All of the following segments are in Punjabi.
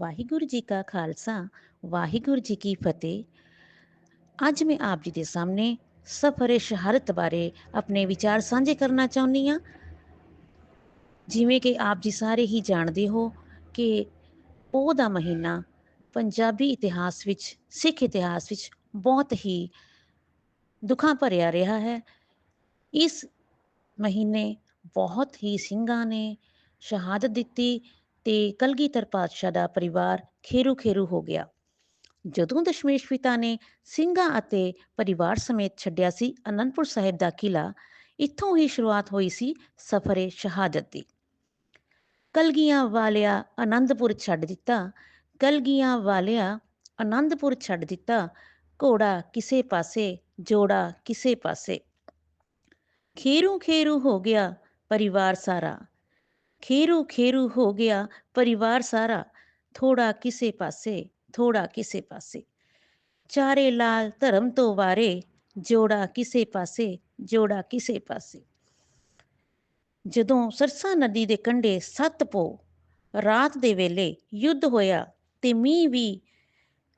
ਵਾਹਿਗੁਰੂ ਜੀ ਕਾ ਖਾਲਸਾ, ਵਾਹਿਗੁਰੂ ਜੀ ਕੀ ਫਤਿਹ। ਅੱਜ ਮੈਂ ਆਪ ਜੀ ਦੇ ਸਾਹਮਣੇ ਸਫਰੇ ਸ਼ਹਾਦਤ ਬਾਰੇ ਆਪਣੇ ਵਿਚਾਰ ਸਾਂਝੇ ਕਰਨਾ ਚਾਹੁੰਦੀ ਹਾਂ। ਜਿਵੇਂ ਕਿ ਆਪ ਜੀ ਸਾਰੇ ਹੀ ਜਾਣਦੇ ਹੋ ਕਿ ਪੋਹ ਦਾ ਮਹੀਨਾ ਪੰਜਾਬੀ ਇਤਿਹਾਸ ਵਿੱਚ, ਸਿੱਖ ਇਤਿਹਾਸ ਵਿੱਚ ਬਹੁਤ ਹੀ ਦੁੱਖਾਂ ਭਰਿਆ ਰਿਹਾ ਹੈ। ਇਸ ਮਹੀਨੇ ਬਹੁਤ ਹੀ ਸਿੰਘਾਂ ਨੇ ਸ਼ਹਾਦਤ ਦਿੱਤੀ। ਤੇ ਕਲਗੀਧਰ ਪਾਤਸ਼ਾਹ ਦਾ ਪਰਿਵਾਰ ਖੇਰੂ ਖੇਰੂ ਹੋ ਗਿਆ। ਜਦੋਂ ਦਸ਼ਮੇਸ਼ ਪਿਤਾ ਨੇ ਸਿੰਘਾਂ ਅਤੇ ਪਰਿਵਾਰ ਸਮੇਤ ਛੱਡਿਆ ਸੀ ਅਨੰਦਪੁਰ ਸਾਹਿਬ ਦਾ ਕਿਲਾ ਇੱਥੋਂ ਹੀ ਸ਼ੁਰੂਆਤ ਹੋਈ ਸੀ ਸਫਰੇ ਸ਼ਹਾਦਤ ਦੀ। ਕਲਗੀਆਂ ਵਾਲਿਆ ਅਨੰਦਪੁਰ ਛੱਡ ਦਿੱਤਾ, ਕਲਗੀਆਂ ਵਾਲਿਆ ਅਨੰਦਪੁਰ ਛੱਡ ਦਿੱਤਾ, ਘੋੜਾ ਕਿਸੇ ਪਾਸੇ, ਜੋੜਾ ਕਿਸੇ ਪਾਸੇ। ਖੇਰੂ ਖੇਰੂ ਹੋ ਗਿਆ ਪਰਿਵਾਰ ਸਾਰਾ। ਖੇਰੂ ਖੇਰੂ ਹੋ ਗਿਆ ਪਰਿਵਾਰ ਸਾਰਾ। ਥੋੜਾ ਕਿਸੇ ਪਾਸੇ, ਥੋੜਾ ਕਿਸੇ ਪਾਸੇ। ਚਾਰੇ ਲਾਲ ਧਰਮ ਤੋਂ ਵਾਰੇ, ਜੋੜਾ ਕਿਸੇ ਪਾਸੇ, ਜੋੜਾ ਕਿਸੇ ਪਾਸੇ। ਜਦੋਂ ਸਰਸਾ ਨਦੀ ਦੇ ਕੰਢੇ ਸੱਤ ਪੋ, ਰਾਤ ਦੇ ਵੇਲੇ ਯੁੱਧ ਹੋਇਆ ਤੇ ਮੀਂਹ ਵੀ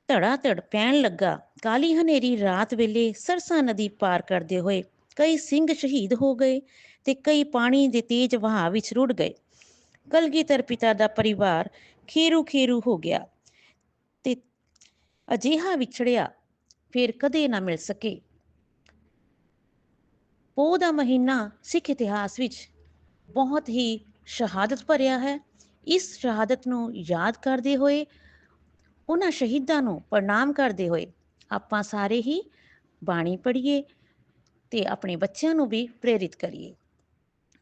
ਧੜਾ ਧੜ ਪੈਣ ਲੱਗਾ, ਕਾਲੀ ਹਨੇਰੀ ਰਾਤ ਵੇਲੇ ਸਰਸਾ ਨਦੀ ਪਾਰ ਕਰਦੇ ਹੋਏ ਕਈ ਸਿੰਘ ਸ਼ਹੀਦ ਹੋ ਗਏ ਤੇ ਕਈ ਪਾਣੀ ਦੇ ਤੇਜ਼ ਵਹਾਅ ਵਿੱਚ ਰੁੜ ਗਏ। ਕਲਗੀਧਰ ਪਿਤਾ ਦਾ ਪਰਿਵਾਰ ਖੇਰੂ ਖੇਰੂ ਹੋ ਗਿਆ ਤੇ ਅਜਿਹਾ ਵਿਛੜਿਆ, ਫਿਰ ਕਦੇ ਨਾ ਮਿਲ ਸਕੇ। ਪੋਹ ਦਾ ਮਹੀਨਾ ਸਿੱਖ ਇਤਿਹਾਸ ਵਿੱਚ ਬਹੁਤ ਹੀ ਸ਼ਹਾਦਤ ਭਰਿਆ ਹੈ। ਇਸ ਸ਼ਹਾਦਤ ਨੂੰ ਯਾਦ ਕਰਦੇ ਹੋਏ, ਉਹਨਾਂ ਸ਼ਹੀਦਾਂ ਨੂੰ ਪ੍ਰਣਾਮ ਕਰਦੇ ਹੋਏ ਆਪਾਂ ਸਾਰੇ ਹੀ ਬਾਣੀ ਪੜ੍ਹੀਏ ਤੇ ਆਪਣੇ ਬੱਚਿਆਂ ਨੂੰ ਵੀ ਪ੍ਰੇਰਿਤ ਕਰੀਏ,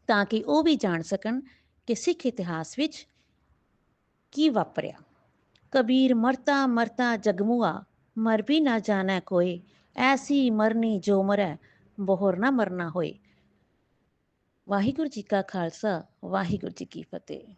ਤਾਂ ਕਿ ਉਹ ਵੀ ਜਾਣ ਸਕਣ ਕਿ ਸਿੱਖ ਇਤਿਹਾਸ ਵਿੱਚ ਕੀ ਵਾਪਰਿਆ? ਕਬੀਰ ਮਰਤਾ ਮਰਤਾ ਜਗਮੂਆ, ਮਰ ਵੀ ਨਾ ਜਾਣਾ ਕੋਈ, ਐਸੀ ਮਰਨੀ ਜੋ ਮਰੈ, ਬੋਹਰ ਨਾ ਮਰਨਾ ਹੋਏ। ਵਾਹਿਗੁਰੂ ਜੀ ਕਾ ਖਾਲਸਾ, ਵਾਹਿਗੁਰੂ ਜੀ ਕੀ ਫਤਿਹ।